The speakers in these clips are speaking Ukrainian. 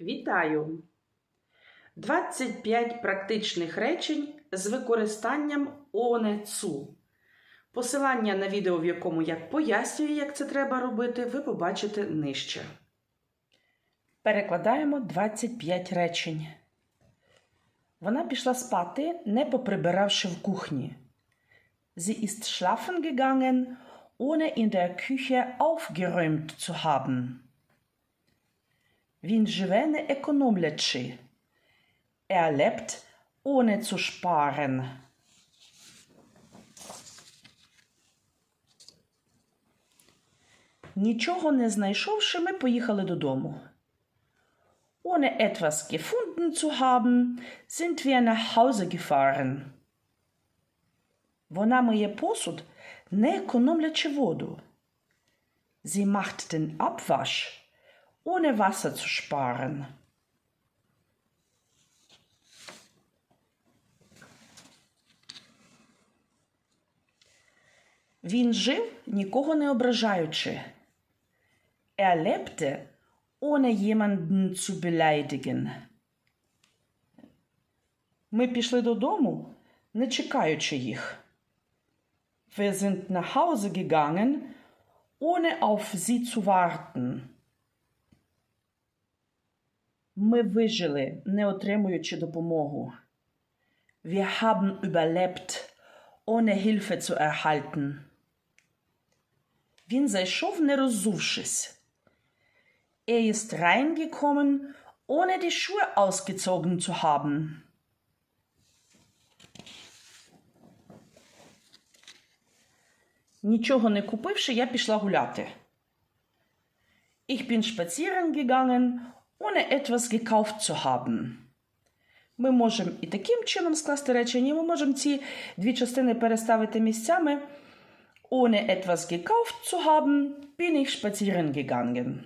Вітаю! 25 практичних речень з використанням «оне цу». Посилання на відео, в якому я пояснюю, як це треба робити, ви побачите нижче. Перекладаємо 25 речень. Вона пішла спати, не поприбиравши в кухні. Sie ist schlafen gegangen, ohne in der Küche aufgeräumt zu haben. Він живе не економлячи. Er lebt ohne zu sparen. Нічого не знайшовши, ми поїхали додому. Ohne etwas gefunden zu haben, sind wir nach Hause gefahren. Вона миє посуд, не економлячи воду. Sie macht den Abwasch, ohne Wasser zu sparen. Він жив, нікого не ображаючи. Er lebte, ohne jemanden zu beleidigen. Ми пішли додому, не чекаючи їх. Wir sind nach Hause gegangen, ohne auf sie zu warten. Ми вижили, не отримуючи допомогу. Wir haben überlebt, ohne Hilfe zu erhalten. Він зайшов, не роззувшись. Er ist reingekommen, ohne die Schuhe ausgezogen zu haben. Нічого не купивши, я пішла гуляти. Ich bin spazieren gegangen, ohne etwas gekauft zu haben. Ми можемо і таким чином скласти речення, ми можемо ці дві частини переставити місцями. Ohne etwas gekauft zu haben, bin ich spazieren gegangen.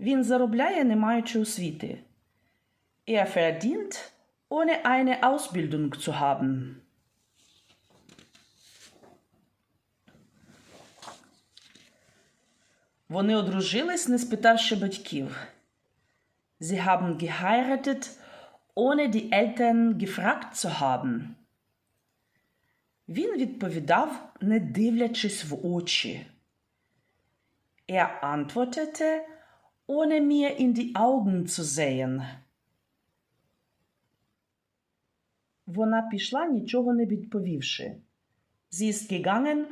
Він заробляє, не маючи освіти. Er verdient, ohne eine Ausbildung zu haben. Вони одружились, не спитавши батьків. Sie haben geheiratet, ohne die Eltern gefragt zu haben. Він відповідав, не дивлячись в очі. Er antwortete, ohne mir in die Augen zu sehen. Вона пішла, нічого не відповівши. Sie ist gegangen,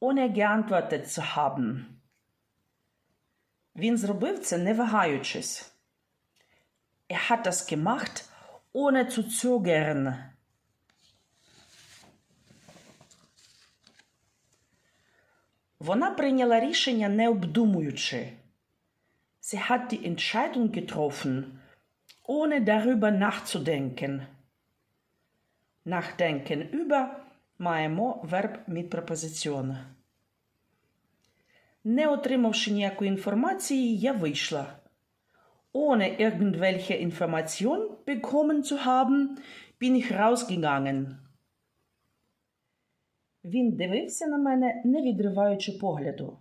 ohne geantwortet zu haben. Він зробив це, не вагаючись. Er hat das gemacht, ohne zu zögern. Вона прийняла рішення, не обдумуючи. Sie hat die Entscheidung getroffen, ohne darüber nachzudenken. Nachdenken über маємо верб mit Präposition. Не отримавши ніякої інформації, я вийшла. Ohne irgendwelche Information bekommen zu haben, bin ich rausgegangen. Він дивився на мене, не відриваючи погляду.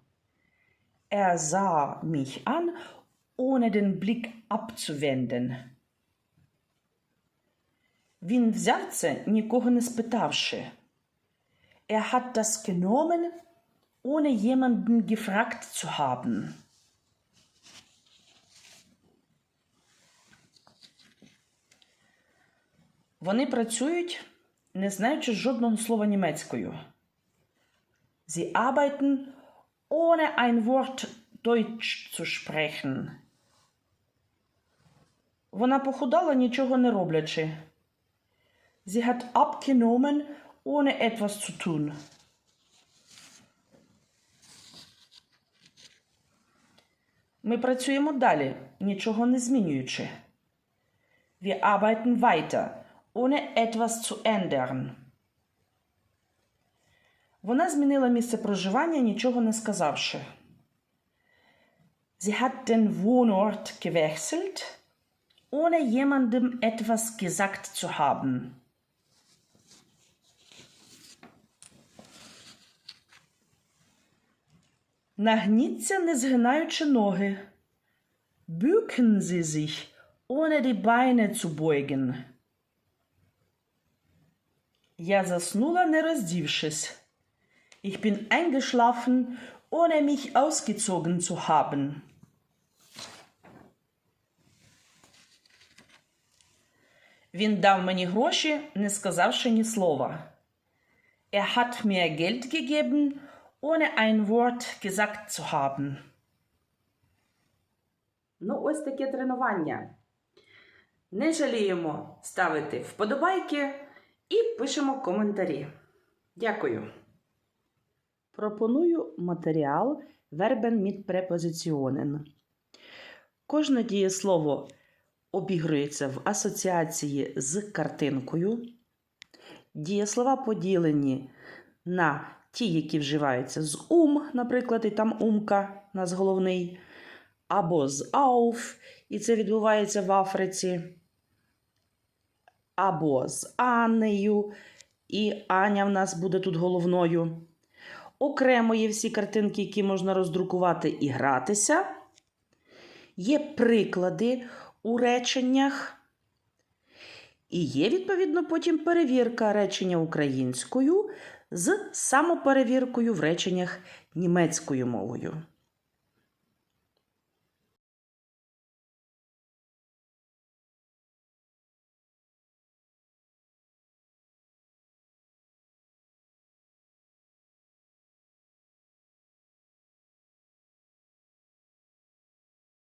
Er sah mich an, ohne den Blick abzuwenden. Він взяв це, нікого не спитавши. Er hat das genommen, ohne jemanden gefragt zu haben. Вони працюють, не знаючи жодного слова німецькою. Sie arbeiten, ohne ein Wort Deutsch zu sprechen. Вона похудала, нічого не роблячи. Sie hat abgenommen, ohne etwas zu tun. Ми працюємо далі, нічого не змінюючи. Wir arbeiten weiter, ohne etwas zu ändern. Вона змінила місце проживання, нічого не сказавши. Sie hat den Wohnort gewechselt, ohne jemandem etwas gesagt zu haben. Нагніться, не згинаючи ноги. Bücken Sie sich, ohne die Beine zu beugen. Я заснула, не роздівшись. Ich bin eingeschlafen, ohne mich ausgezogen zu haben. Він дав мені гроші, не сказавши ні слова. Er hat mir Geld gegeben, ohne ein Wort gesagt zu haben. Ну, ось таке тренування. Не жаліємо ставити вподобайки і пишемо коментарі. Дякую. Пропоную матеріал Verben mit Präpositionen. Кожне дієслово обігрується в асоціації з картинкою. Дієслова поділені на ті, які вживаються з ум, наприклад, і там умка, у нас головний, або з ауф, і це відбувається в Африці, або з Аннею, і Аня в нас буде тут головною. Окремо є всі картинки, які можна роздрукувати і гратися. Є приклади у реченнях. І є, відповідно, потім перевірка речення українською з самоперевіркою в реченнях німецькою мовою.